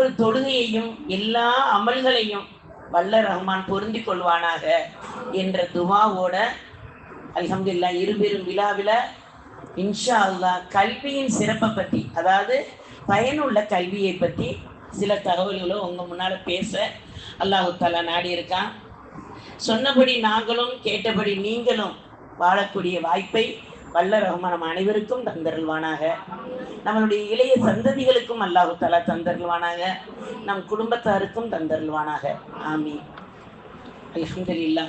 ஒவ்வொரு தொழுகையையும் எல்லா அமல்களையும் வல்ல ரஹ்மான் பொருந்தி கொள்வானாக என்ற துவாவோட அலமதுல்லா இருபெரும் விழாவில் இன்ஷா அல்லா கல்வியின் சிறப்பை பற்றி அதாவது பயனுள்ள கல்வியை பற்றி சில தகவல்களும் உங்கள் முன்னால் பேச அல்லாஹு தாலா நாடி இருக்கான் சொன்னபடி நாங்களும் கேட்டபடி நீங்களும் வாழக்கூடிய வாய்ப்பை வல்ல ரஹ்மான் நம் அனைவருக்கும் தந்தருள்வானாக. நம்மளுடைய இளைய சந்ததிகளுக்கும் அல்லாஹு தாலா தந்தருள்வானாக. நம் குடும்பத்தாருக்கும் தந்தருள்வானாக. ஆமி அலமதுல்லா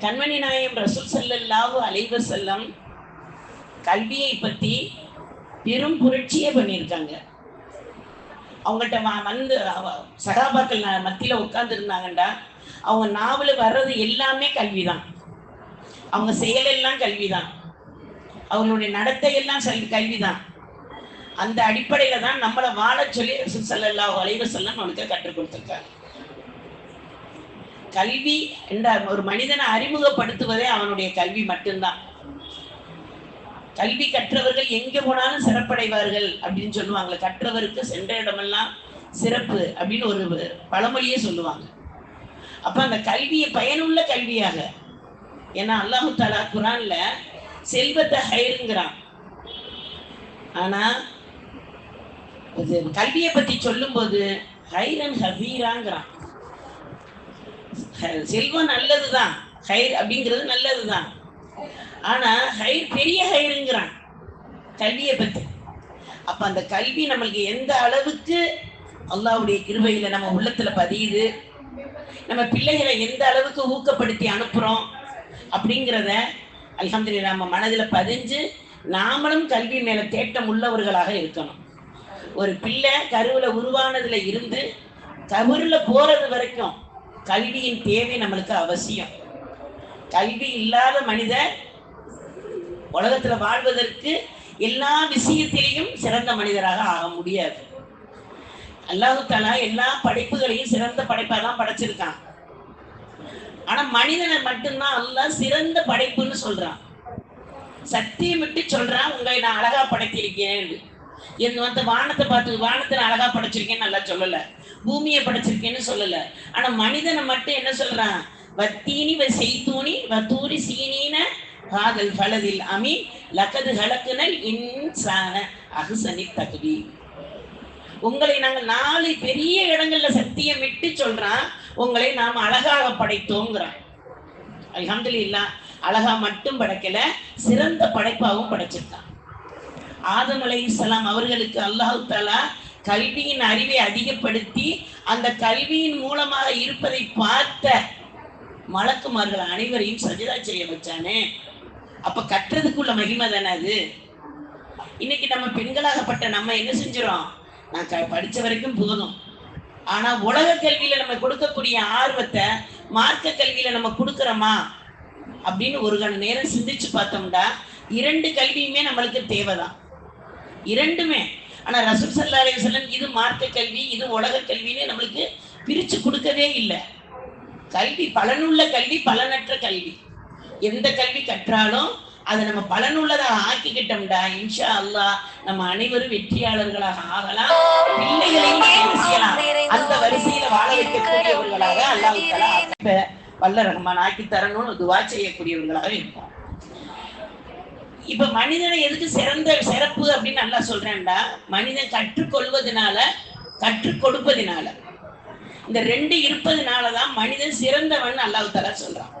கண்மணி நாயம் ரசூல் சல்லல்லாஹு அலைவ செல்லம் கல்வியை பற்றி பெரும் புரட்சியே பண்ணியிருக்காங்க. அவங்கள்ட்ட வ- வந்து அவ- சகாபாக்கள் ந- உட்காந்துருந்தாங்கண்டா அவங்க நாவல வர்றது எல்லாமே கல்வி தான் அவங்க செயலெல்லாம் கல்வி தான் அவங்களுடைய நடத்தை எல்லாம் செல் கல்விதான். அந்த அடிப்படையில தான் நம்மளை வாழச் சொல்லி செல்லல்லா வளைவு செல்லம் வஸல்லம் நம்மளுக்கு கற்றுக் கொடுத்துருக்காங்க கல்வி என்ற ஒரு மனிதனை அறிமுகப்படுத்துவதே அவனுடைய கல்வி மட்டும்தான். கல்வி கற்றவர்கள் எங்க போனாலும் சிறப்படைவார்கள் அப்படின்னு சொல்லுவாங்க. கற்றவருக்கு சென்ற இடமெல்லாம் சிறப்பு அப்படின்னு ஒரு பழமொழியே சொல்லுவாங்க. அப்ப அந்த கல்வியை பயனுள்ள கல்வியாக ஏன்னா அல்லாஹு தாலா குரான்ல செல்வத்தை ஹைருங்கிறான். ஆனா இது கல்வியை பத்தி சொல்லும்போது ஹைரன் ஹபீராங்கிறான். ஹ- செல்வம் நல்லதுதான். ஹைர் அப்படிங்கிறது நல்லதுதான். ஆனா ஹைர் பெரிய ஹைருங்கிறான் கல்வியை பத்தி. அப்ப அந்த கல்வி நம்மளுக்கு எந்த அளவுக்கு அல்லாவுடைய கிருபையில நம்ம உள்ளத்துல பதியுது? நம்ம பிள்ளைகளை எந்த அளவுக்கு ஊக்கப்படுத்தி அனுப்புறோம்? அப்படிங்கிறத அலமதுல நம்ம மனதில் பதிஞ்சு நாமளும் கல்வி மேல தேட்டம் உள்ளவர்களாக இருக்கணும். ஒரு பிள்ளை கருவில் உருவானதுல இருந்து கபூரில் போறது வரைக்கும் கல்வியின் தேவை நம்மளுக்கு அவசியம். கல்வி இல்லாத மனிதர் உலகத்துல வாழ்வதற்கு எல்லா விஷயத்திலையும் சிறந்த மனிதராக ஆக முடியாது. அல்லாஹு தஆலா எல்லா படைப்புகளையும் சிறந்த படைப்பாக தான் படைச்சிருக்கான். ஆனா மனிதனை மட்டும்தான் அல்ல சிறந்த படைப்புன்னு சொல்றான். சத்தியம் விட்டு சொல்றான் உங்களை நான் அழகா படைத்திருக்கேன் என் வந்து வானத்தை பார்த்து வானத்தை நான் அழகா படைச்சிருக்கேன்னு நல்லா சொல்லல. பூமியை படைச்சிருக்கேன்னு சொல்லல. ஆனா மனிதனை மட்டும் என்ன சொல்றான்? வத்தீனி வ செய்தூனி வத்தூரி சீனின காதல் பலதில் அமி லக்கது கலக்குனல் இன்சான அகுசனி தகுதி உங்களை நாங்கள் நாலு பெரிய இடங்கள்ல சத்தியம் விட்டு சொல்றான். உங்களை நாம் அழகாக படைத்தோங்கிறான். இல்லா அழகா மட்டும் படைக்கல சிறந்த படைப்பாகவும் படைச்சிருக்கான். ஆதம் அலைஹிஸ்ஸலாம் அவர்களுக்கு அல்லாஹ் தாலா கல்வியின் அறிவை அதிகப்படுத்தி அந்த கல்வியின் மூலமாக இருப்பதை பார்த்த மலக்குமார்கள் அனைவரையும் சஜிதா செய்ய வச்சானே. அப்ப கற்றதுக்குள்ள மகிமை தானே அது? இன்னைக்கு நம்ம பெண்களாகப்பட்ட நம்ம என்ன செஞ்சிரோம் நான் க படிச்ச வரைக்கும் போதும் ஆனா உலக கல்வியில நம்ம கொடுக்கக்கூடிய ஆர்வத்தை மார்க்க கல்வியில நம்ம கொடுக்குறோமா? அப்படின்னு ஒரு கண நேரம் சிந்திச்சு பார்த்தோம்னா இரண்டு கல்வியுமே நம்மளுக்கு தேவைதான். இரண்டுமே. ஆனா ரசூல் சல்லா அலைஹி இது மார்க்க கல்வி இது உலக கல்வின்னு நம்மளுக்கு பிரிச்சு கொடுக்கவே இல்லை. கல்வி பலனுள்ள கல்வி பலனற்ற கல்வி. எந்த கல்வி கற்றாலும் அதை நம்ம பலனுள்ளதாக ஆக்கிக்கிட்டோம்டா இன்ஷா அல்லாஹ் நம்ம அனைவரும் வெற்றியாளர்களாக ஆகலாம். பிள்ளைகளையும் செய்யலாம். அந்த வரிசையில வாழ வைக்கக்கூடியவர்களாக தஆலா ஆக்க வல்ல ரஹ்மான் ஆக்கி தரணும்னு துவா செய்யக்கூடியவர்களாக இருக்கும் இப்ப மனிதனை எதுக்கு சிறந்த சிறப்பு அப்படின்னு நல்லா சொல்றேன்டா. மனிதன் கற்றுக்கொள்வதனால கற்றுக் கொடுப்பதினால இந்த ரெண்டு இருப்பதனால தான் மனிதன் சிறந்தவன் அல்லாஹ் தஆலா சொல்றான்.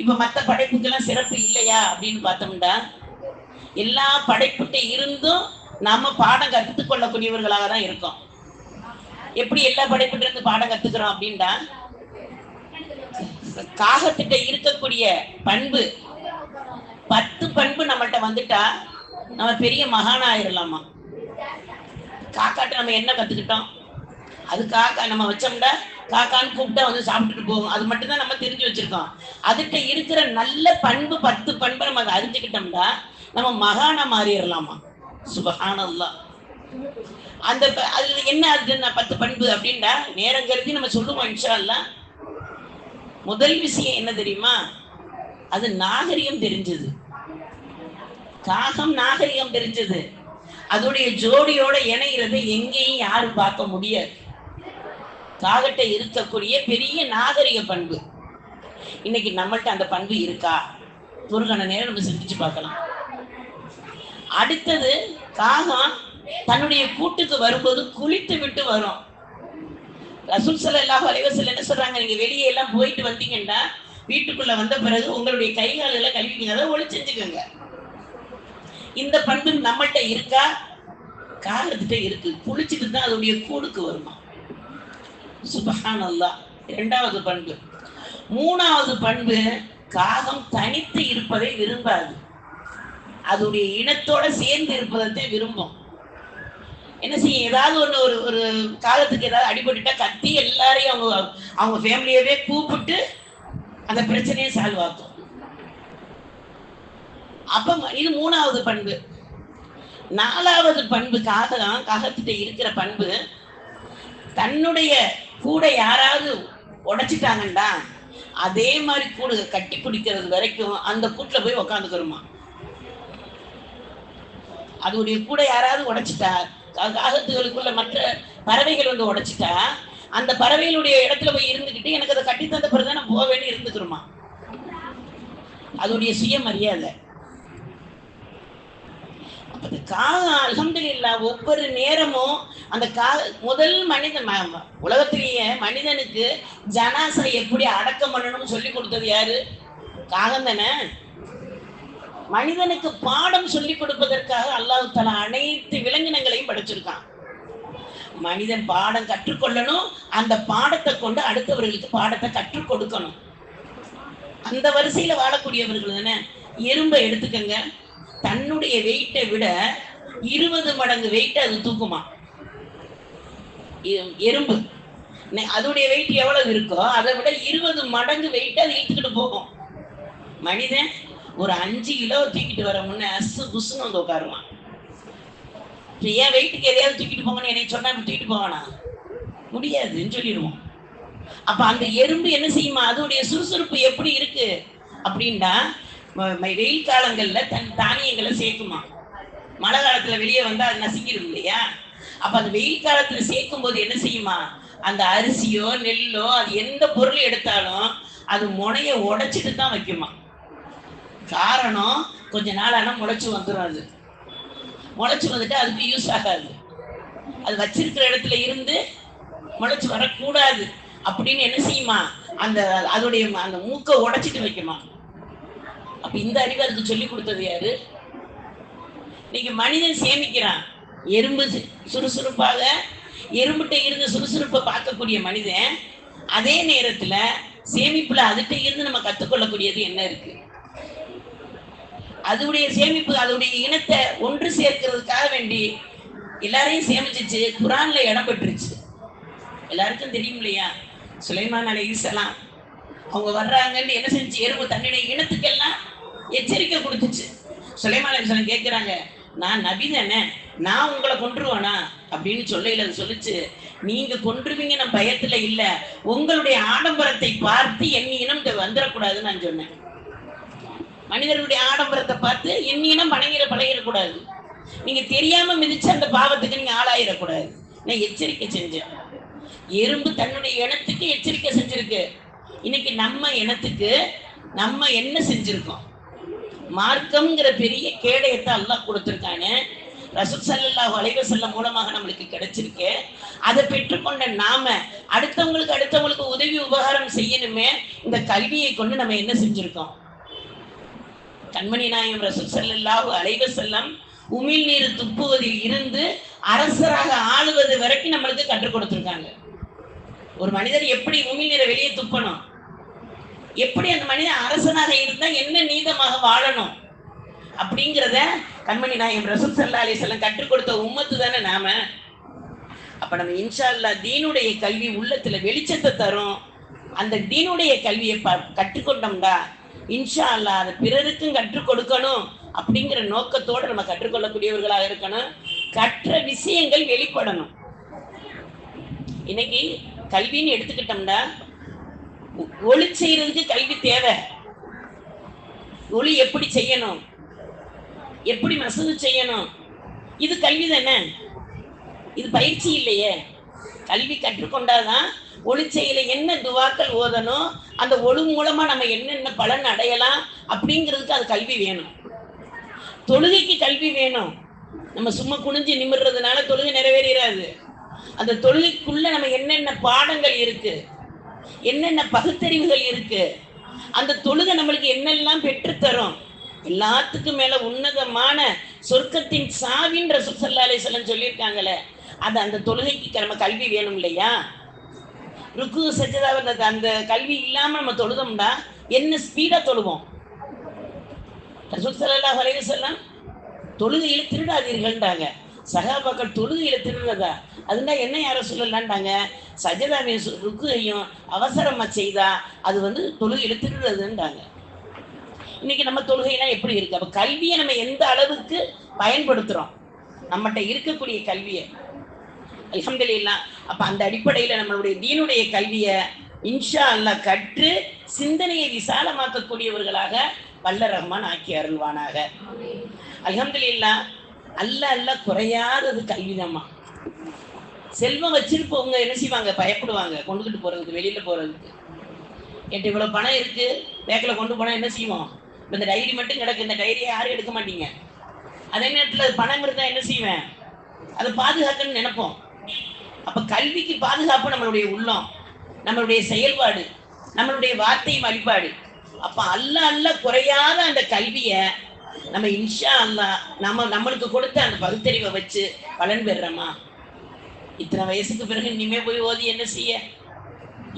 இப்ப மத்த படைப்புக்கெல்லாம் சிறப்பு இல்லையா அப்படின்னு பார்த்தோம்னா எல்லா படைப்புட்ட இருந்தும் நாம பாடம் கற்றுக் கொள்ளக்கூடியவர்களாக தான் இருக்கோம். எப்படி எல்லா படைப்புகிட்ட இருந்து பாடம் கத்துக்கிறோம் அப்படின்டா? காகத்திட்ட இருக்கக்கூடிய பண்பு பத்து பண்பு நம்மள்ட்ட வந்துட்டா நம்ம பெரிய மகானா ஆயிரலாமா காக்காட்ட நம்ம என்ன கத்துக்கிட்டோம்? அது காக்கா நம்ம வச்சோம்னா காக்கான்னு கூப்பிட்டா வந்து சாப்பிட்டுட்டு போகும் அது மட்டும்தான் நம்ம தெரிஞ்சு வச்சிருக்கோம். அதுகிட்ட இருக்கிற நல்ல பண்பு பத்து பண்பை நம்ம அதை அறிஞ்சுக்கிட்டோம்னா நம்ம மகானா மாறிடலாமா? சுபஹானல்லாஹ் அந்த ப- அதுல என்ன அதுக்கு என்ன பத்து பண்பு அப்படின்டா நேரம் கருதி நம்ம சொல்லுவோம் இன்ஷா முதல் விஷயம் என்ன தெரியுமா? அது நாகரிகம் தெரிஞ்சது. காகம் நாகரிகம் தெரிஞ்சது. அதோடைய ஜோடியோட இணைகிறதை எங்கேயும் யாரும் பார்க்க முடியாது. காகட்ட இருக்கக்கூடிய பெரிய நாகரிக பண்பு. இன்னைக்கு நம்மள்ட்ட அந்த பண்பு இருக்கா? ஒரு கண நேரம் நம்ம சிந்திச்சு பார்க்கலாம். அடுத்தது காகம் தன்னுடைய கூட்டுக்கு வரும்போது குளித்து விட்டு வரும். ரசூல் சல எல்லா அலைவசல் என்ன சொல்றாங்க? நீங்க வெளியே எல்லாம் போயிட்டு வந்தீங்கன்னா வீட்டுக்குள்ள வந்த பிறகு உங்களுடைய கை கால்களை கழுவிக்கங்க. அதை ஒழிச்செஞ்சுக்கோங்க இந்த பண்பு நம்மள்ட்ட இருக்கா? காகத்திட்ட இருக்கு. குளிச்சுட்டு தான் அதோடைய கூடுக்கு வருமா? சுபஹான் அல்லா இரண்டாவது பண்பு. மூணாவது பண்பு காகம் தனித்து இருப்பதை விரும்பாது. அதோடைய இனத்தோட சேர்ந்து இருப்பதை விரும்பும். என்ன செய்யும்? ஏதாவது ஒன்று ஒரு ஒரு காலத்துக்கு ஏதாவது அடிபட்டுட்டா கத்தி எல்லாரையும் அவங்க அவங்க ஃபேமிலியவே கூப்பிட்டு அந்த பிரச்சனையை சால்வ் ஆக்கும். அப்ப இது மூணாவது பண்பு. நாலாவது பண்பு காகம் காகத்திட்ட இருக்கிற பண்பு தன்னுடைய கூட யாராவது உடைச்சிட்டாங்கண்டா அதே மாதிரி கூட கட்டி பிடிக்கிறது வரைக்கும் அந்த கூட்டில் போய் உக்காந்துக்கிறோமா? அதோடைய கூட யாராவது உடைச்சிட்டா? காகத்துகளுக்குள்ள மற்ற பறவைகள் வந்து உடைச்சிட்டா? அந்த பறவைகளுடைய இடத்துல போய் இருந்துக்கிட்டு எனக்கு அதை கட்டி தந்த பிறகு தான் நான் போவேன்னு இருந்துக்கிறோமா? அதோடைய சுயமரியாதை. அப்ப இந்த காகம் அல்ஹம்துலில்லாஹ் ஒவ்வொரு நேரமும் அந்த கா முதல் மனிதன் ம- உலகத்திலேயே மனிதனுக்கு ஜனாசா எப்படி அடக்கம் பண்ணணும்னு சொல்லி கொடுத்தது யாரு? காகம் தானே? மனிதனுக்கு பாடம் சொல்லி கொடுப்பதற்காக அல்லாஹ் தலா அனைத்து விலங்கினங்களையும் படைச்சிருக்கான். மனிதன் பாடம் கற்றுக்கொள்ளணும் அந்த பாடத்தை கொண்டு அடுத்தவர்களுக்கு பாடத்தை கற்றுக் கொடுக்கணும். அந்த வரிசையில வாழக்கூடியவர்கள் தானே? எறும்பை எடுத்துக்கங்க. தன்னுடைய வெயிட்டை விட இருபது மடங்கு வெயிட் அது தூக்குமா? எறும்பு. அதோடைய வெயிட் எவ்வளவு இருக்கோ அதை விட இருபது மடங்கு வெயிட் அது இழுத்துக்கிட்டு போகும். மனிதன் ஒரு அஞ்சு கிலோ தூக்கிட்டு வர முன்ன அசு புசுன்னு வந்து உட்காருவான் ஏன் வெயிட்டுக்கு எதையாவது தூக்கிட்டு போங்கன்னு என்னை சொன்னா தூக்கிட்டு போவானா? முடியாதுன்னு சொல்லிடுவோம். அப்ப அந்த எறும்பு என்ன செய்யுமா? அதோடைய சுறுசுறுப்பு எப்படி இருக்கு? அப்படின்னா வெயில் காலங்கள்ல தன் தானியங்களை சேர்க்குமா? மழை காலத்துல வெளியே வந்தா அது நசுங்கிடும் இல்லையா? அப்ப அந்த வெயில் காலத்துல சேர்க்கும் போது என்ன செய்யுமா? அந்த அரிசியோ நெல்லோ அது எந்த பொருள் எடுத்தாலும் அது முனைய உடைச்சிட்டு தான் வைக்குமா? காரணம் கொஞ்ச நாள் ஆனா முளைச்சு வந்துடும் அது. முளைச்சு வந்துட்டு அதுக்கு யூஸ் ஆகாது. அது வச்சிருக்கிற இடத்துல இருந்து முளைச்சு வரக்கூடாது. அப்படின்னு என்ன செய்யுமா? அந்த அதோடைய அந்த மூக்கை உடைச்சிட்டு வைக்குமா? அப்ப இந்த அறிவு அதுக்கு சொல்லி கொடுத்தது யாரு? இன்னைக்கு மனிதன் சேமிக்கிறான். எறும்பு சு- சுறுசுறுப்பாக எறும்புட்ட இருந்து சுறுசுறுப்பை பார்க்கக்கூடிய மனிதன் அதே நேரத்துல சேமிப்புல அதுகிட்ட இருந்து நம்ம கத்துக்கொள்ளக்கூடியது என்ன இருக்கு? அதோடைய சேமிப்பு அதோடைய இனத்தை ஒன்று சேர்க்கிறதுக்காக வேண்டி எல்லாரையும் சேமிச்சிச்சு குரான்ல இடம் பெற்றுச்சு எல்லாருக்கும் தெரியும் இல்லையா சுலைமான் அலைஹிஸ்ஸலாம் அவங்க வர்றாங்கன்னு என்ன செஞ்சு எறும்பு தன்னுடைய இனத்துக்கெல்லாம் எச்சரிக்கை கொடுத்துச்சு. சுலைமான் கேட்குறாங்க நான் நபி தானே நான் உங்களை கொன்றுவானா? அப்படின்னு சொல்லையில அது சொல்லுச்சு. நீங்க கொன்றுவீங்க நான் பயத்துல இல்ல. உங்களுடைய ஆடம்பரத்தை பார்த்து என் இனம் வந்துடக்கூடாதுன்னு நான் சொன்னேன். மனிதர்களுடைய ஆடம்பரத்தை பார்த்து என் இனம் பணங்கிற பழகிடக்கூடாது நீங்க தெரியாம மிதிச்ச அந்த பாவத்துக்கு நீங்க ஆளாயிடக்கூடாது நான் எச்சரிக்கை செஞ்சேன். எறும்பு தன்னுடைய இனத்துக்கு எச்சரிக்கை செஞ்சிருக்கு. இன்னைக்கு நம்ம இனத்துக்கு நம்ம என்ன செஞ்சிருக்கோம்? மார்க்கம்ங்கிற பெரிய கேடயத்தை அல்லாஹ் கொடுத்துருக்கானு. ரசூல் சல்லாஹ் வளைவ செல்ல மூலமாக நம்மளுக்கு கிடைச்சிருக்கு. அதை பெற்றுக்கொண்ட நாம அடுத்தவங்களுக்கு அடுத்தவங்களுக்கு உதவி உபகாரம் செய்யணுமே இந்த கல்வியை கொண்டு நம்ம என்ன செஞ்சிருக்கோம்? கண்மணி நாயம் ரசூல் ஸல்லல்லாஹு அலைவ செல்லம் உமிழ் நீர் துப்புவதில் இருந்து அரசராக ஆளுவது வரைக்கும் நம்மளுக்கு கற்றுக் கொடுத்துருக்காங்க. ஒரு மனிதர் எப்படி உமிழ் நீரை வெளியே துப்பணும்? எப்படி அந்த மனிதன் அரசனாக இருந்தா என்ன நீதமாக வாழணும்? அப்படிங்கிறத கண்மணி நாயம் ரசூல் சல்லா அலிஸ்லாம் கற்றுக் கொடுத்த உம்மத்து தானே நாம. அப்ப நம்ம இன்ஷா அல்லாஹ் தீனுடைய கல்வி உள்ளத்துல வெளிச்சத்தை தரும். அந்த தீனுடைய கல்வியை ப கற்றுக்கொண்டோம்டா. இன்ஷா அல்லாஹ் அதை பிறருக்கும் கற்றுக் கொடுக்கணும் அப்படிங்கிற நோக்கத்தோடு நம்ம கற்றுக்கொள்ளக்கூடியவர்களாக இருக்கணும். கற்ற விஷயங்கள் வெளிப்படணும். இன்னைக்கு கல்வின்னு எடுத்துக்கிட்டோம்னா ஒளி செய்யறதுக்கு கல்வி தேவை. ஒளி எப்படி செய்யணும்? எப்படி மசூது செய்யணும்? இது கல்வி தானே இது பயிற்சி இல்லையே. கல்வி கற்றுக்கொண்டாதான் ஒளிச்செயல என்ன துவாக்கள் ஓதணும் அந்த ஒளி மூலமா நம்ம என்னென்ன பலன் அடையலாம் அப்படிங்கிறதுக்கு அது கல்வி வேணும். தொழுகைக்கு கல்வி வேணும். நம்ம சும்மா குனிஞ்சு நிமிடுறதுனால தொழுகை நிறைவேறாது அந்த தொழுகைக்குள்ள நம்ம என்னென்ன பாடங்கள் இருக்குது என்னென்ன பகுத்தறிவுகள் இருக்கு? அந்த தொழுகை நம்மளுக்கு என்னெல்லாம் பெற்றுத்தரும்? எல்லாத்துக்கும் மேல உன்னதமான சொர்க்கத்தின் சாவின்ற சுசல்லாலே செல்லம் சொல்லியிருக்காங்களே அது அந்த தொழுகைக்கு நம்ம கல்வி வேணும் இல்லையா? ருக்கு செஞ்சதாக அந்த அந்த கல்வி இல்லாம நம்ம தொழுதோம்னா என்ன ஸ்பீடா தொழுவோம்? ரசூல் ஸல்லல்லாஹு சொல்லலாம் தொழுகையில் தொழுகையில திருடாதீர்கள்ன்றாங்க. சகாபாக்கள் தொழுகையில திருடுறதா அதுனா என்ன யாரும் சொல்லலான்ட்டாங்க. சஜதாவையும் ருக்குகையும் அவசரமாக அவசரமா செய்தா அது வந்து தொழுகையில திருடுறதுன்றாங்க இன்னைக்கு நம்ம தொழுகைலாம் எப்படி இருக்கு? அப்ப கல்வியை நம்ம எந்த அளவுக்கு பயன்படுத்துறோம்? நம்மகிட்ட இருக்கக்கூடிய கல்வியை. அல்ஹம்துலில்லாஹ் அப்ப அந்த அடிப்படையில நம்மளுடைய தீனுடைய கல்வியை இன்ஷா அல்லாஹ் கற்று சிந்தனையை விசாலமாக்கக்கூடியவர்களாக வல்ல ரஹ்மான் ஆக்கி அருள்வானாக. அல்ஹம்துலில்லாஹ் அல்ல அல்ல குறையாதது கல்விதாம்மா. செல்வம் வச்சிருப்பவங்க என்ன செய்வாங்க? பயப்படுவாங்க. கொண்டுகிட்டு போறதுக்கு வெளியில போறதுக்கு. என்கிட்ட இவ்வளவு பணம் இருக்கு. பேக்கில் கொண்டு போனா என்ன செய்வோம்? இப்போ இந்த டைரி மட்டும் கிடக்கு. இந்த டைரியை யாரும் எடுக்க மாட்டீங்க. அதே நேரத்தில் பணம் இருந்தால் என்ன செய்வேன்? அதை பாதுகாக்கணும்னு நினைப்போம். அப்போ கல்விக்கு பாதுகாப்பு நம்மளுடைய உள்ளம். நம்மளுடைய செயல்பாடு. நம்மளுடைய வார்த்தை வழிபாடு. அப்போ அல்ல அல்ல குறையாத அந்த கல்வியை நம்ம இன்ஷா அல்லா நம்ம நம்மளுக்கு கொடுத்த அந்த பகுத்தறிவை வச்சு பலன் பெறுறோமா? இத்தனை வயசுக்கு பிறகு இனிமே போய் ஓதி என்ன செய்ய?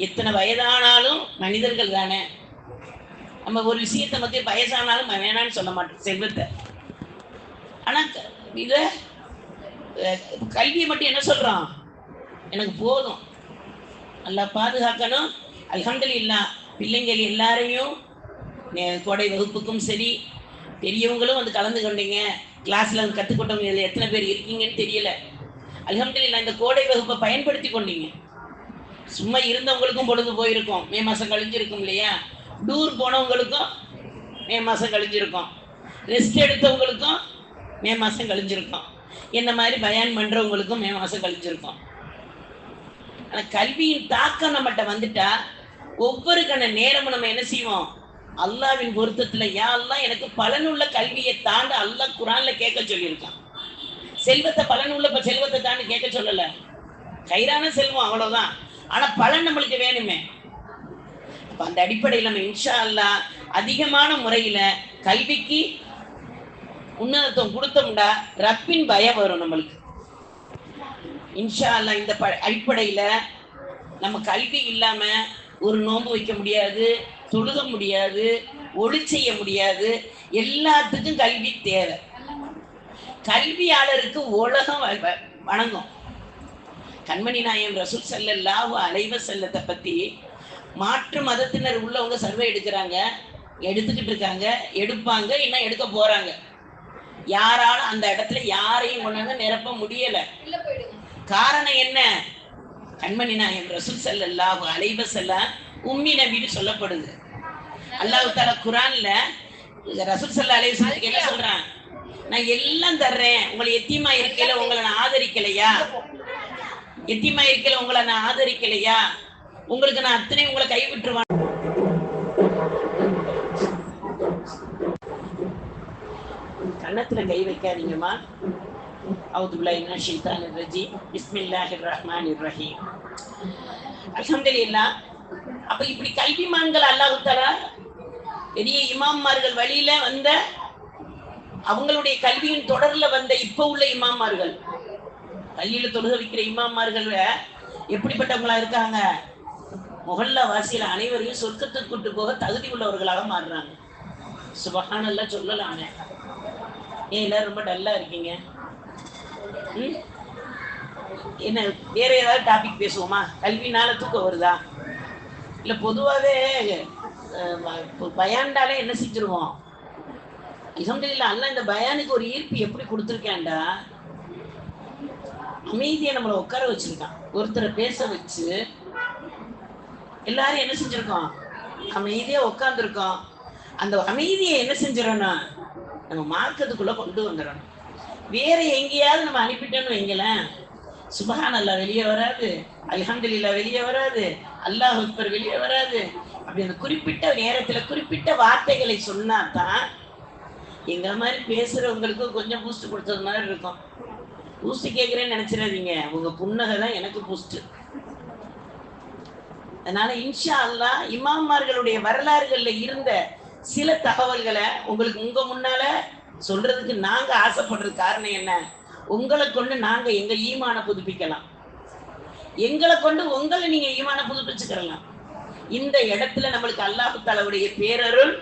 எத்தனை வயதானாலும் மனிதர்கள் தானே. நம்ம ஒரு விஷயத்தை பத்தி வயசானாலும் வேணான்னு சொல்ல மாட்டோம் செல்வத்தை. ஆனா இதை இத கல்வியை மட்டும் என்ன சொல்றோம் எனக்கு போதும். நல்லா பாதுகாக்கணும். அல்ஹம்துலில்லாஹ் பிள்ளைங்கள் எல்லாரையும் கொடை கோடை வகுப்புக்கும் சரி பெரியவங்களும் வந்து கலந்து கொண்டீங்க. கிளாஸ்ல வந்து கற்றுக்கொண்டவங்க இதுல எத்தனை பேர் இருக்கீங்கன்னு தெரியல. அலமதுல்லா இந்த கோடை வகுப்பை பயன்படுத்தி கொண்டீங்க. சும்மா இருந்தவங்களுக்கும் பொழுது போயிருக்கும். மே மாதம் கழிஞ்சிருக்கும் இல்லையா? டூர் போனவங்களுக்கும் மே மாதம் கழிஞ்சிருக்கும். ரெஸ்ட் எடுத்தவங்களுக்கும் மே மாதம் கழிஞ்சிருக்கும். என்ன மாதிரி பயான் பண்ணுறவங்களுக்கும் மே மாதம் கழிஞ்சிருக்கும். ஆனால் கல்வியின் தாக்கம் நம்மகிட்ட வந்துட்டா ஒவ்வொரு நேரமும் நம்ம என்ன செய்வோம்? அல்லாவின் பொருத்தத்துல யா அல்லா எனக்கு பலனுள்ள கல்வியை தாண்ட அல்லாஹ் குரான்ல கேட்க சொல்லியிருக்கான். செல்வத்தை பலனுள்ள செல்வத்தை தாண்டி கேட்க சொல்லல. கைரான செல்வம் அவ்வளவுதான். ஆனா பலன் நம்மளுக்கு வேணுமே. அப்ப அந்த அடிப்படையில் நம்ம இன்ஷா அல்லாஹ் அதிகமான முறையில கல்விக்கு உன்னதத்துவம் கொடுத்தோம்டா ரப்பின் பயம் வரும் நம்மளுக்கு. இன்ஷா அல்லாஹ் இந்த ப அடிப்படையில நம்ம கல்வி இல்லாம ஒரு நோன்பு வைக்க முடியாது. தொழுக முடியாது ஒளி செய்ய முடியாது எல்லாத்துக்கும் கல்வி தேவை. கல்வியாளருக்கு உலகம் வ- வ- வணங்கும். கண்மணி நாயம் ரசூல் ஸல்லல்லாஹு அலைவ செல்லத்தை பத்தி மாற்று மதத்தினர் உள்ளவங்க சர்வே எடுக்கிறாங்க எடுத்துக்கிட்டு இருக்காங்க எடுப்பாங்க இன்னும் எடுக்க போறாங்க. யாராலும் அந்த இடத்துல யாரையும் கொண்டாங்க நிரப்ப முடியல. காரணம் என்ன? கண்மணி நாயம் ரசூல் ஸல்லல்லாஹு அலைவ செல்ல உம்மி நபின்னு சொல்லப்படுது. அல்லாஹ் தால குரான்ல ரசூல் சல்லா அலி என்ன சொல்றான்? நான் எல்லாம் தர்றேன். உங்களை எத்தியமா இருக்கையில உங்களை நான் ஆதரிக்கலையா? எத்தியமா இருக்கையில உங்களை நான் ஆதரிக்கலையா? உங்களுக்கு நான் அத்தனை உங்களை கைவிட்டுருவான் கன்னத்துல கை வைக்காதீங்கம்மா. அவுது பில்லாஹி மினஷ் ஷைத்தானிர் ரஜீம். பிஸ்மில்லாஹிர் ரஹ்மானிர் ரஹீம். அல்ஹம்துலில்லாஹ் அப்ப இப்படி கல்விமான்கள் அல்லாஹு தரா பெரிய இமாம்மார்கள் வழியில வந்த அவங்களுடைய கல்வியின் தொடர்ல வந்த இப்ப உள்ள இமாம்மார்கள். பள்ளியில தொழுக வைக்கிற இமாம்மார்கள் எப்படிப்பட்டவங்களா இருக்காங்க? முகல்ல வாசியில அனைவரையும் சொர்க்கத்துக்கு கூட்டு போக தகுதி உள்ளவர்களாக மாறுறாங்க. சுபஹானல்லாஹ் சொல்லலாமே ஏன் எல்லாரும் ரொம்ப டல்லா இருக்கீங்க? ம்? என்ன வேற ஏதாவது டாபிக் பேசுவோமா? கல்வினால தூக்கம் வருதா? இல்ல பொதுவாகவே பயான்டாலே என்ன செஞ்சிருவோம்? அல்ஹம்துலில்லாஹ் அல்ல இந்த பயானுக்கு ஒரு ஈர்ப்பு எப்படி கொடுத்துருக்கேன்டா? அமைதியை நம்மளை உட்கார வச்சிருக்கான். ஒருத்தரை பேச வச்சு எல்லாரும் என்ன செஞ்சிருக்கோம்? அமைதியா உட்காந்துருக்கோம் அந்த அமைதியை என்ன செஞ்சிடணும்? நம்ம மார்க்கத்துக்குள்ள கொண்டு வந்துடணும். வேற எங்கேயாவது நம்ம அனுப்பிட்டோம்னு வைங்களேன். சுபஹான் அல்லா வெளியே வராது. அல்ஹம்துலில்லா வெளியே வராது. அல்லாஹ் அக்பர் வெளியே வராது. அப்படி அந்த குறிப்பிட்ட நேரத்துல குறிப்பிட்ட வார்த்தைகளை சொன்னா தான் எங்க மாதிரி பேசுறவங்களுக்கு கொஞ்சம் பூஸ்ட் கொடுத்தது மாதிரி இருக்கும். பூஸ்ட் கேட்குறேன்னு நினைச்சிடாதீங்க. உங்க புன்னகை தான் எனக்கு பூஸ்ட் அதனால இன்ஷா அல்லா இமாமார்களுடைய வரலாறுகள்ல இருந்த சில தகவல்களை உங்களுக்கு உங்க முன்னால சொல்றதுக்கு நாங்க ஆசைப்படுறது காரணம் என்ன? உங்களை கொண்டு நாங்க எங்க ஈமான புதுப்பிக்கலாம். எங்களை கொண்டு உங்களை நீங்க ஈமான புதுப்பிச்சுக்கிறலாம் இந்த இடத்துல நம்மளுக்கு அல்லாஹு தாலாவுடைய பேரருள்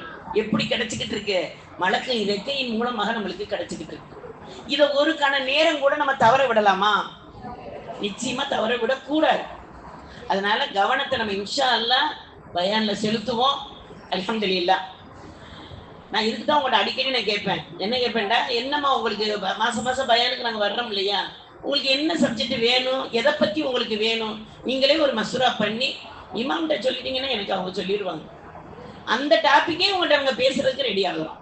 எப்படி கிடைச்சிக்கிட்டு இருக்கு? மலக்கு இறக்கையின் மூலமாக நம்மளுக்கு கிடைச்சிக்கிட்டு இருக்கு. இதை ஒரு கண நேரம் கூட நம்ம தவற விடலாமா? நிச்சயமா தவற விடக்கூடாது. அதனால கவனத்தை நம்ம இன்ஷா அல்லா பயான்ல செலுத்துவோம். அல்ஹம்துலில்லாஹ். நான் இதுக்கு தான் உங்கள்ட்ட அடிக்கடி நான் கேட்பேன். என்ன கேட்பேன்டா? என்னம்மா உங்களுக்கு மாசம் மாசம் பயானுக்கு நாங்கள் வர்றோம் இல்லையா? உங்களுக்கு என்ன சப்ஜெக்ட் வேணும் எதை பத்தி உங்களுக்கு வேணும் நீங்களே ஒரு மசூரா பண்ணி இமாம்கிட்ட சொல்லிட்டீங்கன்னா எனக்கு அவங்க சொல்லிடுவாங்க. அந்த டாபிக்கே உங்கள்கிட்ட அவங்க பேசுறதுக்கு ரெடி ஆகிறோம்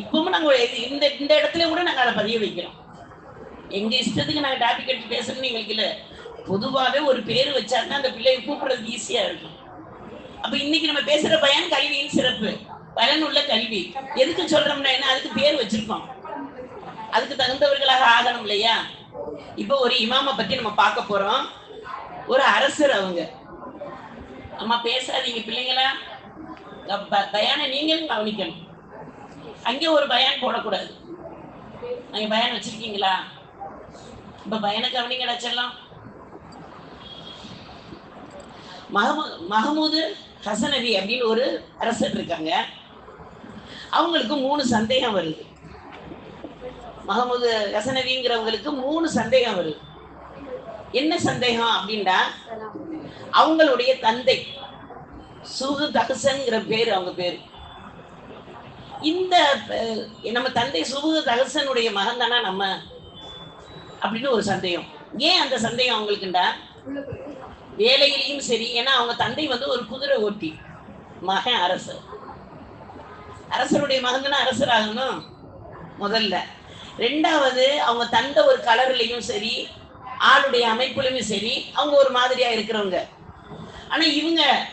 இப்பவும் நாங்கள் இந்த இந்த இடத்துல கூட நாங்கள் அதை பதிய வைக்கிறோம். எங்க இஷ்டத்துக்கு நாங்கள் டாபிக் எடுத்து பேசணும்னு எங்களுக்கு இல்லை. பொதுவாகவே ஒரு பேர் வச்சாருன்னா அந்த பிள்ளையை கூப்பிடுறது ஈஸியா இருக்கும். அப்போ இன்னைக்கு நம்ம பேசுகிற பயன் கல்வியின் சிறப்பு. பலன் உள்ள கல்வி. எதுக்கு சொல்றோம்னா என்ன? அதுக்கு பேர் வச்சிருக்கோம். அதுக்கு தகுந்தவர்களாக ஆகணும் இல்லையா? இப்போ ஒரு இமாம பத்தி நம்ம பார்க்க போறோம். ஒரு அரசர் அவங்க. அம்மா பேசாதீங்க பிள்ளைங்களா. ப- பயானை நீங்களும் கவனிக்கணும். அங்கே ஒரு பயான் போடக்கூடாது. அங்கே பயான் வச்சிருக்கீங்களா? இப்ப பயானை கவனிங்கடா செல்லம். மஹமூது ஹசனவி அப்படின்னு ஒரு அரசர் இருக்காங்க. அவங்களுக்கு மூணு சந்தேகம் வருது. மகமது ஹசனவிங்கிறவங்களுக்கு மூணு சந்தேகம் வருது. என்ன சந்தேகம் அப்படின்னா அவங்களுடைய தந்தை சுகு தகசன்கிற பேர் அவங்க பேர். இந்த நம்ம தந்தை சுகு தகசனுடைய மகன் தானா நம்ம? அப்படின்னு ஒரு சந்தேகம். ஏன் அந்த சந்தேகம் அவங்களுக்குண்டா? வேலையிலையும் சரி ஏன்னா அவங்க தந்தை வந்து ஒரு குதிரை ஓட்டி மகன் அரசர். அரசருடைய மகன் தானே அரசர் ஆகணும்? முதல்ல. ரெண்டாவது அவங்க தந்த ஒரு கலர்லையும் சரி ஆளுடைய அமைப்புலையும் சரி அவங்க ஒரு மாதிரியா இருக்கிறவங்க. ஆனா இவங்க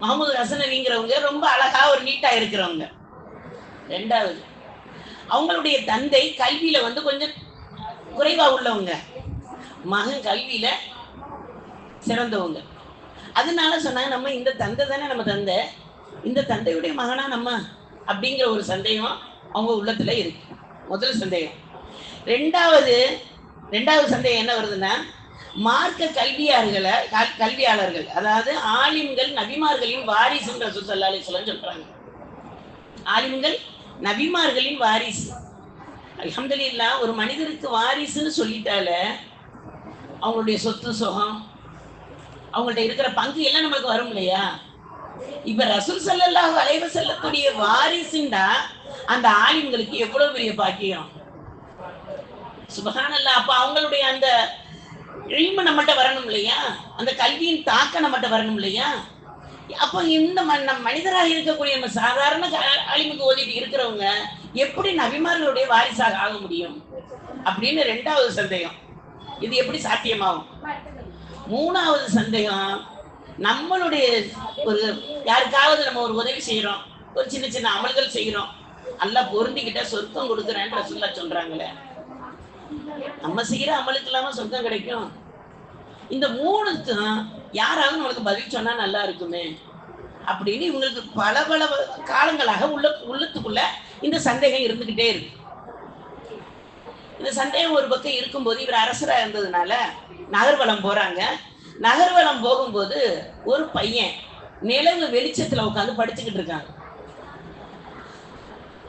முகமது ஹசனவிங்கிறவங்க ரொம்ப அழகா ஒரு நீட்டா இருக்கிறவங்க. ரெண்டாவது அவங்களுடைய தந்தை கல்வியில வந்து கொஞ்சம் குறைவா உள்ளவங்க. மகன் கல்வியில சிறந்தவங்க. அதனால சொன்னாங்க நம்ம இந்த தந்தை தானே நம்ம தந்தை. இந்த தந்தையுடைய மகனா நம்ம அப்படிங்கிற ஒரு சந்தேகம் அவங்க உள்ளத்துல இருக்கு. முதல் சந்தேகம். ரெண்டாவது ரெண்டாவது சந்தேகம் என்ன வருதுன்னா மார்க்க கல்வியாளர்களை கல்- கல்வியாளர்கள் அதாவது ஆலிம்கள் நபிமார்களின் வாரிசுன்ற சுசல்லாலே சொல்றாங்க. ஆலிம்கள் நபிமார்களின் வாரிசு. அலமதுல்லா ஒரு மனிதருக்கு வாரிசுன்னு சொல்லிட்டாலே அவங்களுடைய சொத்து சுகம் அவங்கள்ட்ட இருக்கிற பங்கு எல்லாம் நம்மளுக்கு வரும் இல்லையா? இப்ப ரசூல் சல்லாஹ் அலைவ செல்லக்கூடிய வாரிசுண்டா அந்த ஆலிம்களுக்கு எவ்வளவு பெரிய பாக்கியம்? சுபஹானல்லாஹ் அப்ப அவங்களுடைய அந்த இழிமை நம்மகிட்ட வரணும் இல்லையா? அந்த கல்வியின் தாக்கம் நம்மகிட்ட வரணும் இல்லையா? அப்போ இந்த ம- மனிதராக இருக்கக்கூடிய நம்ம சாதாரண க- ஆலிமுக்கு ஓதிட்டு இருக்கிறவங்க எப்படி நபிமார்களுடைய வாரிசாக ஆக முடியும்? அப்படின்னு ரெண்டாவது சந்தேகம். இது எப்படி சாத்தியமாகும்? மூணாவது சந்தேகம் நம்மளுடைய ஒரு யாருக்காவது நம்ம ஒரு உதவி செய்யறோம் ஒரு சின்ன சின்ன அமல்கள் செய்யறோம் நல்லா பொருந்திக்கிட்ட சொர்க்கம் கொடுக்குறேன்னு ரசூல்லா சொல்றாங்களே. நம்ம செய்யற அமலுக்கு இல்லாம சொர்க்கம் கிடைக்கும். இந்த மூணுக்கும் யாராவது நம்மளுக்கு பதில் சொன்னா நல்லா இருக்குமே. அப்படின்னு இவங்களுக்கு பல பல காலங்களாக உள்ள உள்ளத்துக்குள்ள இந்த சந்தேகம் இருந்துகிட்டே இருக்கு. இந்த சந்தேகம் ஒரு பக்கம் இருக்கும்போது இவர் அரசராக இருந்ததுனால நகர்வலம் போறாங்க. நகர்வலம் போகும்போது ஒரு பையன் நிலவு வெளிச்சத்துல உட்காந்து படிச்சுக்கிட்டு இருக்காங்க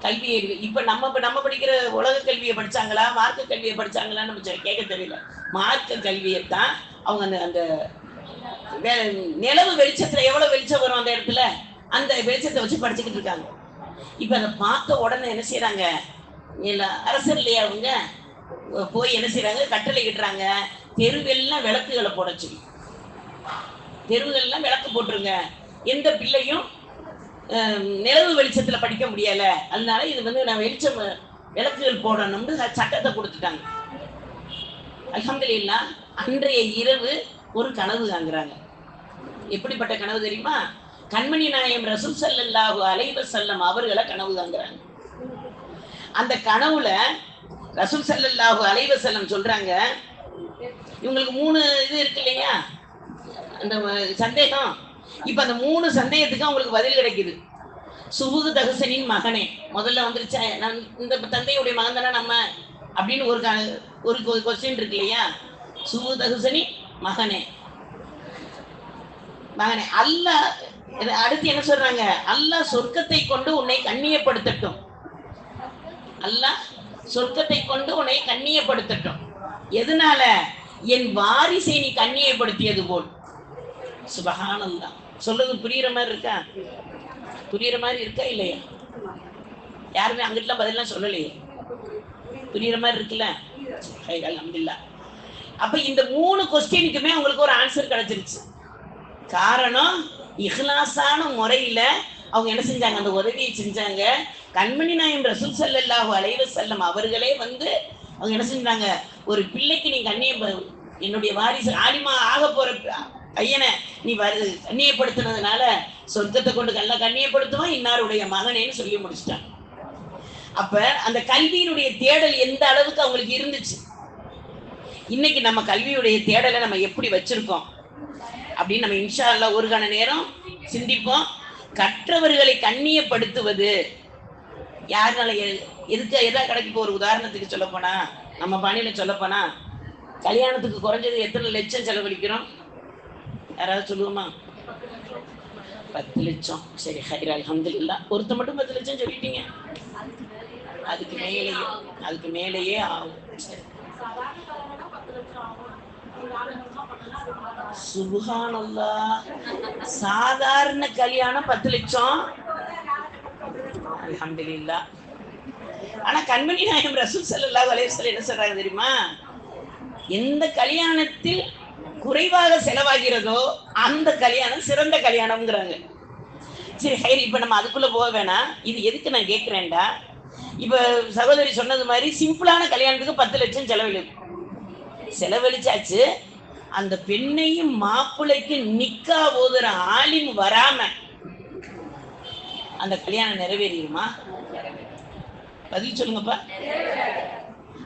கல்வி அறிவு இப்ப நம்ம இப்ப நம்ம படிக்கிற உலக கல்வியை படிச்சாங்களா? மார்க்க கல்வியை படிச்சாங்களான்னு நம்ம கேட்க தெரியல. மார்க்க கல்வியை தான் அவங்க அந்த அந்த வே- நிலவு வெளிச்சத்துல எவ்வளவு வெளிச்சம் வரும் அந்த இடத்துல? அந்த வெளிச்சத்தை வச்சு படிச்சுக்கிட்டு இருக்காங்க. இப்ப அதை பார்த்த உடனே என்ன செய்யறாங்க அரசர் இல்லையா அவங்க? போய் என்ன செய்யறாங்க கட்டளை கிட்டுறாங்க தெருவெல்லாம் விளக்குகளை போட சொல்லி. தெருவுகள்லாம் விளக்கு போட்டுருங்க. எந்த பிள்ளையும் நிலவு வெளிச்சத்துல படிக்க முடியல. அதனால இது வந்து நான் வெளிச்சம் விளக்குகள் போடணும்னு சட்டத்தை கொடுத்துட்டாங்க. அல்ஹம்துலில்லாஹ் அன்றைய இரவு ஒரு கனவு காங்குறாங்க எப்படிப்பட்ட கனவு தெரியுமா? கண்மணி நாயம் ரசூல் ஸல்லல்லாஹு அலைவர் செல்லம் அவர்களை கனவு காங்குறாங்க அந்த கனவுல ரசூல் ஸல்லல்லாஹு அலைவர் செல்லம் சொல்றாங்க இவங்களுக்கு மூணு இது இருக்கு இல்லையா? அந்த சந்தேகம். இப்ப அந்த மூணு சந்தேகத்துக்கு அவங்களுக்கு பதில் கிடைக்குது. சுகுது தகசனின் மகனே. முதல்ல வந்துருச்சா? நான் இந்த தந்தையுடைய மகன் தானே நம்ம? அப்படின்னு ஒரு க- ஒரு கொஸ்டின் இருக்கு இல்லையா? சுபு தகுசனி மகனே. மகனே அல்ல அடுத்து என்ன சொல்றாங்க? அல்லாஹ் சொர்க்கத்தை கொண்டு உன்னை கண்ணியப்படுத்தட்டும். அல்லாஹ் சொர்க்கத்தை கொண்டு உன்னை கண்ணியப்படுத்தட்டும். எதனால? என் வாரிசை நீ கண்ணியப்படுத்தியது போல். சுபகானந்தான் சொல்றது புரியுற மாதிரி இருக்கா? புரியுற மாதிரி இருக்கா இல்லையா? யாருமே அங்கிட்டலாம் பதிலாம் சொல்லலையே. புரியுற மாதிரி இருக்குல்ல? கைகால் அல்ஹம்துலில்லாஹ் அப்ப இந்த மூணு கொஸ்டினுக்குமே அவங்களுக்கு ஒரு ஆன்சர் கிடைச்சிருச்சு. காரணம் இஹ்லாஸான முறையில அவங்க என்ன செஞ்சாங்க? அந்த உதவியை செஞ்சாங்க. கண்மணி நாயம் ரசூல் சல்லாஹூ அலைவ செல்லம் அவர்களே வந்து அவங்க என்ன செஞ்சாங்க? ஒரு பிள்ளைக்கு நீ கண்ணியம் என்னுடைய வாரிசு ஆலிமா ஆக போற பையனை நீ வரு கண்ணியப்படுத்தினதுனால சொர்க்கத்தை கொண்டு கல்ல கண்ணியப்படுத்துவான் இன்னாருடைய மகனேன்னு சொல்லி முடிச்சிட்டாங்க. அப்ப அந்த கல்வியினுடைய தேடல் எந்த அளவுக்கு அவங்களுக்கு இருந்துச்சு? இன்னைக்கு நம்ம கல்வியுடைய தேடலை நம்ம எப்படி வச்சிருக்கோம்? அப்படின்னு நம்ம இன்ஷா அல்லாஹ் ஒரு கண நேரம் சிந்திப்போம். கற்றவர்களை கண்ணியப்படுத்துவது யாருனால எ- எதுக்கு எதா கிடைக்க இப்போ ஒரு உதாரணத்துக்கு சொல்ல போனா நம்ம பாணியில சொல்ல போனா கல்யாணத்துக்கு குறைஞ்சது எத்தனை லட்சம் செலவழிக்கிறோம்? யாராவது சொல்லுவோமா பத்து லட்சம் சரி ஹைர் அல்ஹம்துலில்லாஹ் ஒருத்த மட்டும் பத்து லட்சம் சொல்லிட்டீங்க. அதுக்கு மேலேயே அதுக்கு மேலேயே ஆகும். சரி. சாதாரண கல்யாணம் பத்து லட்சம் அலமதுல்லா ஆனா கண்மணி நாயம் ரசூல் ஸல்லல்லாஹு அலைஹி வஸல்லம் என்ன சொல்றாங்க தெரியுமா? எந்த கல்யாணத்தில் குறைவாக செலவாகிறதோ அந்த கல்யாணம் சிறந்த கல்யாணம்ங்கிறாங்க. சரி ஹைரி இப்போ நம்ம அதுக்குள்ள போக வேணாம். இது எதுக்கு நான் கேட்குறேன்டா இப்போ சகோதரி சொன்னது மாதிரி சிம்பிளான கல்யாணத்துக்கு பத்து லட்சம் செலவழி செலவழிச்சாச்சு. அந்த பெண்ணையும் மாப்பிள்ளைக்கு நிக்கா ஓதுற ஆலிம் வராம அந்த கல்யாணம் நிறைவேறியுமா பதில் சொல்லுங்கப்பா.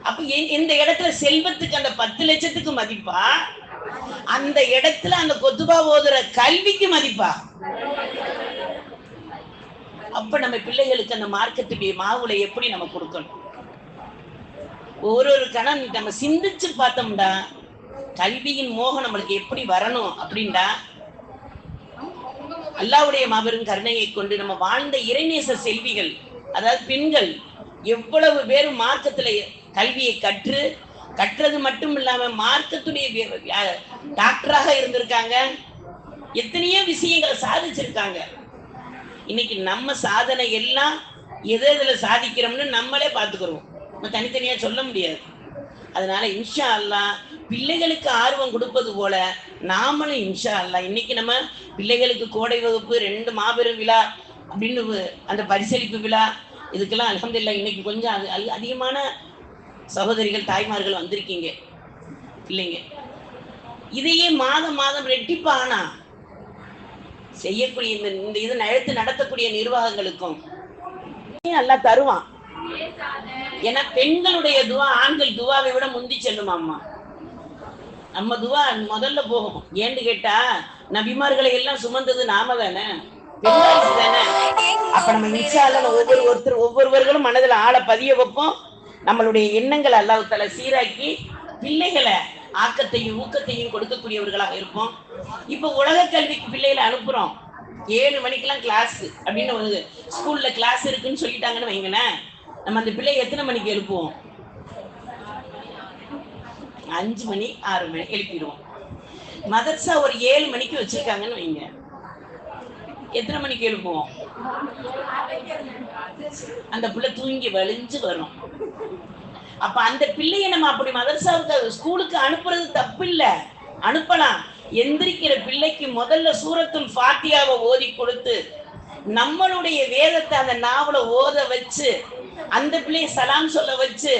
அப்ப எ- இந்த இடத்துல செல்வத்துக்கு அந்த பத்து லட்சத்துக்கு மதிப்பா? அந்த இடத்துல அந்த கொத்துபா ஓதுற கல்விக்கு மதிப்பா? அப்ப நம்ம பிள்ளைகளுக்கு அந்த மார்க்கத்துடைய மாவுளை எப்படி நம்ம கொடுக்கணும்? ஒரு ஒரு கணம் நம்ம சிந்திச்சு பார்த்தோம்டா கல்வியின் மோகம் நம்மளுக்கு எப்படி வரணும் அப்படின்டா அல்லாவுடைய மாபெரும் கருணையை கொண்டு நம்ம வாழ்ந்த இறைநேச செல்விகள் அதாவது பெண்கள் எவ்வளவு பேர் மார்க்கத்துல கல்வியை கற்று கட்டுறது மட்டும் இல்லாம மார்க்கத்துடைய டாக்டராக இருந்திருக்காங்க. எத்தனையோ விஷயங்களை சாதிச்சிருக்காங்க. இன்னைக்கு நம்ம சாதனை எல்லாம் எது எதுல சாதிக்கிறோம்னு நம்மளே பார்த்துக்கிறோம். நம்ம தனித்தனியாக சொல்ல முடியாது. அதனால இன்ஷா அல்லா பிள்ளைகளுக்கு ஆர்வம் கொடுப்பது போல நாமளும் இன்ஷா அல்லா இன்னைக்கு நம்ம பிள்ளைகளுக்கு கோடை வகுப்பு ரெண்டு மாபெரும் விழா அப்படின்னு அந்த பரிசளிப்பு விழா இதுக்கெல்லாம் அலமதுல்லா இன்னைக்கு கொஞ்சம் அது அதிகமான சகோதரிகள் தாய்மார்கள் வந்திருக்கீங்க. இல்லைங்க. இதையே மாதம் மாதம் ரெட்டிப்பா ஆனா செய்யக்கூடிய இந்த இந்த இது எடுத்து நடத்தக்கூடிய நிர்வாகங்களுக்கும். நல்லா தருவான். ஏன்னா பெண்களுடைய துவா ஆண்கள் துவாவை விட முந்தி செல்லுமாம்மா நம்ம துவா முதல்ல போகும். ஏன்னு கேட்டா நபிமார்களை எல்லாம் சுமந்தது நாம தானே? தானே? அப்ப நம்ம இன்ஷால்ல ஒவ்வொரு ஒருத்தர் ஒவ்வொருவர்களும் மனதுல ஆள பதிய வைப்போம். நம்மளுடைய எண்ணங்களை அல்லாஹ் சீராக்கி பிள்ளைகளை ஆக்கத்தையும் ஊக்கத்தையும் கொடுக்கக்கூடியவர்களாக இருப்போம். இப்ப உலக கல்விக்கு பிள்ளைகளை அனுப்புறோம். ஏழு மணிக்கெல்லாம் கிளாஸ் அப்படின்னு ஒரு ஸ்கூல்ல கிளாஸ் இருக்குன்னு சொல்லிட்டாங்கன்னு வைங்களேன். நம்ம அந்த பிள்ளை எத்தனை மணிக்கு எழுப்புவோம்? அஞ்சு மணி ஆறு மணி எழுப்பிடுவோம். மதர்சா ஒரு ஏழு மணிக்கு வச்சிருக்காங்கன்னு வைங்க. எத்தனை மணிக்கு எழுப்புவோம்? அந்த பிள்ளை தூங்கி வலிஞ்சு வரும். அப்ப அந்த பிள்ளைய நம்ம அப்படி மதரசாவுக்கு ஸ்கூலுக்கு அனுப்புறது தப்பு இல்ல அனுப்பலாம். எந்திரிக்கிற பிள்ளைக்கு முதல்ல சூரத்துல் ஃபாத்தியாவை ஓதி கொடுத்து நம்மளுடைய வேதத்தை அந்த நாவல ஓத வச்சு அந்த பிள்ளைய சலாம் சொல்ல வச்சு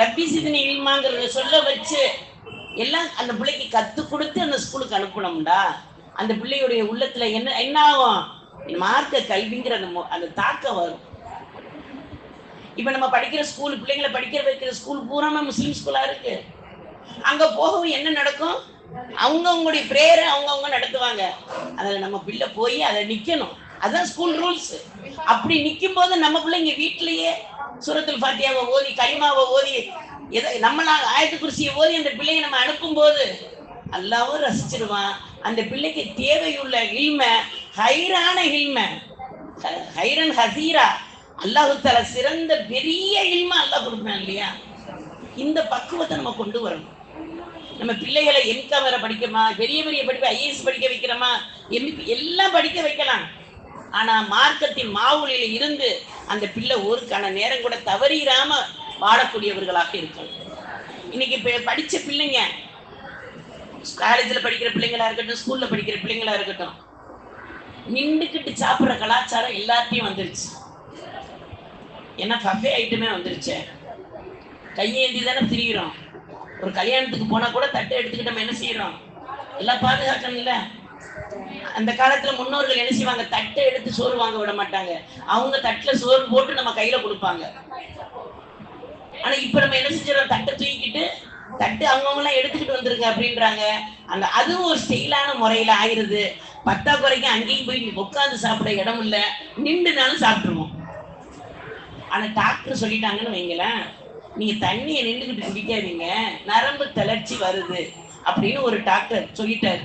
ரப்பி சிதனி இல்மாங்கிறத சொல்ல வச்சு எல்லாம் அந்த பிள்ளைக்கு கத்து கொடுத்து அந்த ஸ்கூலுக்கு அனுப்பணும்டா. அந்த பிள்ளையுடைய உள்ளத்துல என்ன என்ன ஆகும்? மார்க்க கல்விங்கிற அந்த அந்த தாக்கம் வரும். இப்ப நம்ம படிக்கிற ஸ்கூல் பிள்ளைங்களை படிக்கிற வைக்கிற ஸ்கூல் பூராமே முஸ்லீம் ஸ்கூலா இருக்கு. அங்க போகவும் என்ன நடக்கும்? அவங்க அவங்களுடைய பிரேயரை அவங்க அவங்க நடத்துவாங்க. அதுல நம்ம பிள்ளை போய் அதை நிக்கணும். அதுதான் ஸ்கூல் ரூல்ஸ் அப்படி நிற்கும் போது நம்ம பிள்ளைங்க வீட்டிலேயே சுரத்தில் பாத்தியாவை ஓதி கலிமாவை ஓதி எதை நம்மளா ஆயத்து குருசியை ஓதி அந்த பிள்ளையை நம்ம அனுப்பும் போது அல்லாவும் ரசிச்சிருவான். அந்த பிள்ளைக்கு தேவையுள்ள இல்மை ஹைரான இல்ம ஹைரன் ஹசீரா. அல்லாஹு தஆலா சிறந்த பெரிய இல்ம அல்லாஹ் கொடுப்பான் இல்லையா? இந்த பக்குவத்தை நம்ம கொண்டு வரணும். நம்ம பிள்ளைகளை என்காம் வேற படிக்கமா பெரிய பெரிய படிப்பு ஐஏஎஸ் படிக்க வைக்கிறோமா? எம்பி எல்லாம் படிக்க வைக்கலாம். ஆனால் மார்க்கத்தின் மாவுளியில் இருந்து அந்த பிள்ளை ஒரு நேரம் கூட தவறிடாம வாழக்கூடியவர்களாக இருக்கணும் இன்னைக்கு இப்போ படித்த பிள்ளைங்க காலேஜில் படிக்கிற பிள்ளைங்களா இருக்கட்டும் ஸ்கூலில் படிக்கிற பிள்ளைங்களா இருக்கட்டும் நின்றுக்கிட்டு சாப்பிட்ற கலாச்சாரம் எல்லாத்தையும் வந்துருச்சு. ஏன்னா ஃபஃபே ஐட்டமே வந்துருச்சு. கையேந்தி தானே திரிகிறோம் ஒரு கல்யாணத்துக்கு போனால் கூட தட்டை எடுத்துக்கிட்டு நம்ம என்ன செய்யறோம்? எல்லாம் பாதுகாக்கணும்ல. அந்த காலத்துல முன்னோர்கள் என்ன செய்வாங்க? தட்டை எடுத்து சோறு வாங்க விட மாட்டாங்க. அவங்க தட்டுல சோறு போட்டு நம்ம கையில கொடுப்பாங்க. ஆனா இப்ப நம்ம என்ன செஞ்சிடறோம்? தட்டை தூக்கிட்டு தட்டு அவங்கவுங்க எல்லாம் எடுத்துக்கிட்டு வந்துருங்க அப்படின்றாங்க. அந்த அதுவும் ஒரு ஸ்டைலான முறையில ஆயிருது பத்தாக்குறைக்கு அங்கேயும் போய் உட்காந்து சாப்பிட இடம் இல்ல. நின்றுனாலும் சாப்பிட்டுருவோம். ஆனா டாக்டர் சொல்லிட்டாங்கன்னு வைங்களேன் நீங்க தண்ணியை நின்றுக்கிட்டு குடிக்காதீங்க. நரம்பு தளர்ச்சி வருது அப்படின்னு ஒரு டாக்டர் சொல்லிட்டாரு.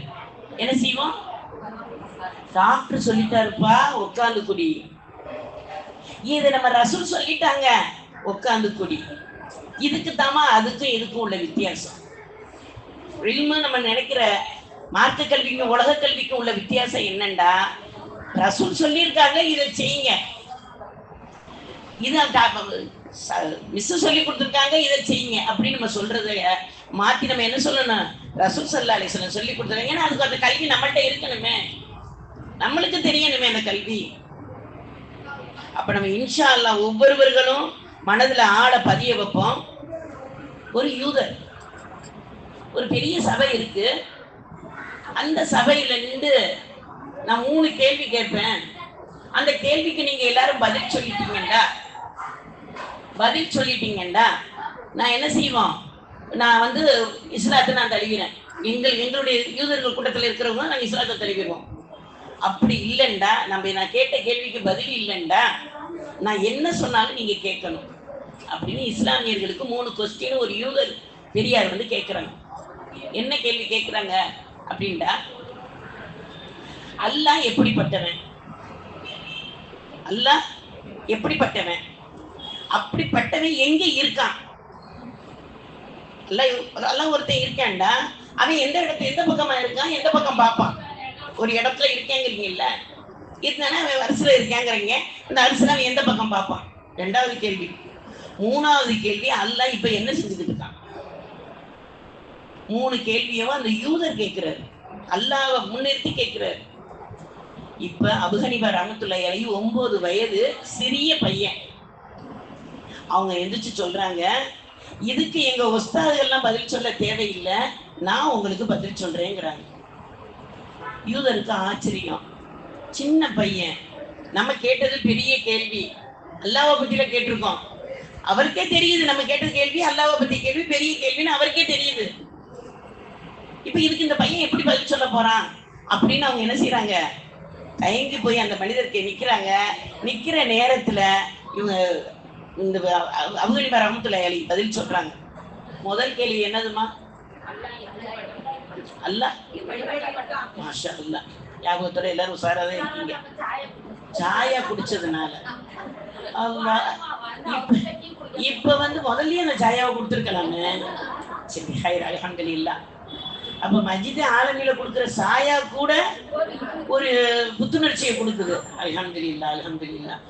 என்ன செய்வோம்? டாக்டர் சொல்லிட்டாருப்பா உட்காந்து குடி. இதை நம்ம ரசூல் சொல்லிட்டாங்க உட்காந்து குடி. இதுக்கு தாமா அதுக்கும் இதுக்கும் உள்ள வித்தியாசம். நம்ம நினைக்கிற மார்க்க கல்விக்கும் உலக கல்விக்கும் உள்ள வித்தியாசம் என்னண்டா? ரசூல் சொல்லியிருக்காங்க இதை செய்யுங்க. இது மிஸ் சொல்லி கொடுத்துருக்காங்க இதை செய்யுங்க. அப்படின்னு நம்ம சொல்றத மாத்தி நம்ம என்ன சொல்லணும்? ரசூல் சல்லா அலிஸ்லாம் சொல்லி கொடுத்துருக்காங்க. ஏன்னா அதுக்கு அந்த கல்வி நம்மள்கிட்ட இருக்கணுமே. நம்மளுக்கு தெரியணுமே அந்த கல்வி. அப்ப நம்ம இன்ஷா அல்லாஹ் ஒவ்வொருவர்களும் மனதுல ஆட பதிய வைப்போம். ஒரு யூதர் ஒரு பெரிய சபை இருக்கு. அந்த சபையில நின்று நான் மூணு கேள்வி கேட்பேன். அந்த கேள்விக்கு நீங்க எல்லாரும் பதில் சொல்லிட்டீங்கடா பதில் சொல்லிட்டீங்கடா நான் என்ன செய்வோம்? நான் வந்து இஸ்லாத்தை நான் தழுவினேன் எங்கள் எங்களுடைய யூதர்கள் கூட்டத்தில் இருக்கிறவங்க நாங்கள் இஸ்லாத்தை தழுவிடுவோம். அப்படி இல்லைண்டா. நம்ம நான் கேட்ட கேள்விக்கு பதில் இல்லைண்டா. நான் என்ன சொன்னாலும் நீங்க கேட்கணும். அப்படின்னு இஸ்லாமியர்களுக்கு மூணு கொஸ்டின் ஒரு யூதர் பெரியார் வந்து கேட்குறாங்க. என்ன கேள்வி கேட்குறாங்க? அப்படின்டா அல்லாஹ் எப்படிப்பட்டவன்? அல்லாஹ் எப்படிப்பட்டவன்? அப்படிப்பட்டவன் எங்க இருக்கான்? அல்லாஹ் ஒருத்தன் இருக்கான்டா அவன் எந்த இடத்துல எந்த பக்கமா இருக்கான் எந்த பக்கம் பார்ப்பான்? ஒரு இடத்துல இருக்கேங்கிறீங்கல்ல இருந்தானே அவன் அரசுல இருக்காங்கிறீங்க அந்த அரசுல அவன் எந்த பக்கம் பார்ப்பான்? ரெண்டாவது கேள்வி. மூணாவது கேள்வி அல்லாஹ் இப்ப என்ன செஞ்சுக்கிட்டு இருக்கான்? மூணு கேள்வியும் அந்த யூதர் கேட்கிறாரு. அல்லாவை முன்னிறுத்தி கேட்கிறாரு. இப்ப அபுகனிபா ரஹமத்துல்லாஹி அலைஹி ஒன்பது வயது சிறிய பையன். அவங்க எந்திரிச்சு சொல்றாங்க இதுக்கு எங்க ஒஸ்தாதுகள்லாம் பதில் சொல்ல தேவையில்லை நான் உங்களுக்கு பதில் சொல்றேங்கிறாங்க. யூதருக்கு ஆச்சரியம். சின்ன பையன். நம்ம கேட்டது பெரிய கேள்வி. அல்லாவை பத்தியில கேட்டிருக்கோம். அவருக்கே தெரியுது நம்ம கேட்ட கேள்வி அல்லாவை பத்தி கேள்வி பெரிய கேள்வின்னு அவருக்கே தெரியுது. இப்ப இதுக்கு இந்த பையன் எப்படி பதில் சொல்ல போறான்? அப்படின்னு அவங்க என்ன செய்யறாங்க தயங்கி போய் அந்த மனிதருக்கு நிக்கிறாங்க. நிக்கிற நேரத்துல இவங்க இந்த அபுகலிமா ரமத்துல அலி பதில் சொல்றாங்க. முதல் கேள்வி என்னதுமா அல்ல. மாஷா அல்ல ஞாபகத்தோட எல்லாரும் உஷாராக தான் இருக்கீங்க. சாயா குடிச்சதுனால. அல்லாஹ். இப்ப வந்து முதல்லயே அந்த சாயாவை கொடுத்துருக்கலாமே. சரி ஹைர் அல்ஹம்துலில்லாஹ். அப்ப மஜித ஆலமியில கொடுக்குற சாயா கூட ஒரு புத்துணர்ச்சியை கொடுக்குது. அல்ஹம்துலில்லாஹ் அல்ஹம்துலில்லாஹ்.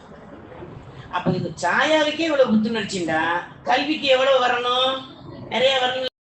அப்ப இந்த சாயாவுக்கே இவ்வளவு புத்துணர்ச்சிண்டா? கல்விக்கு எவ்வளவு வரணும்? நிறைய வரணும்.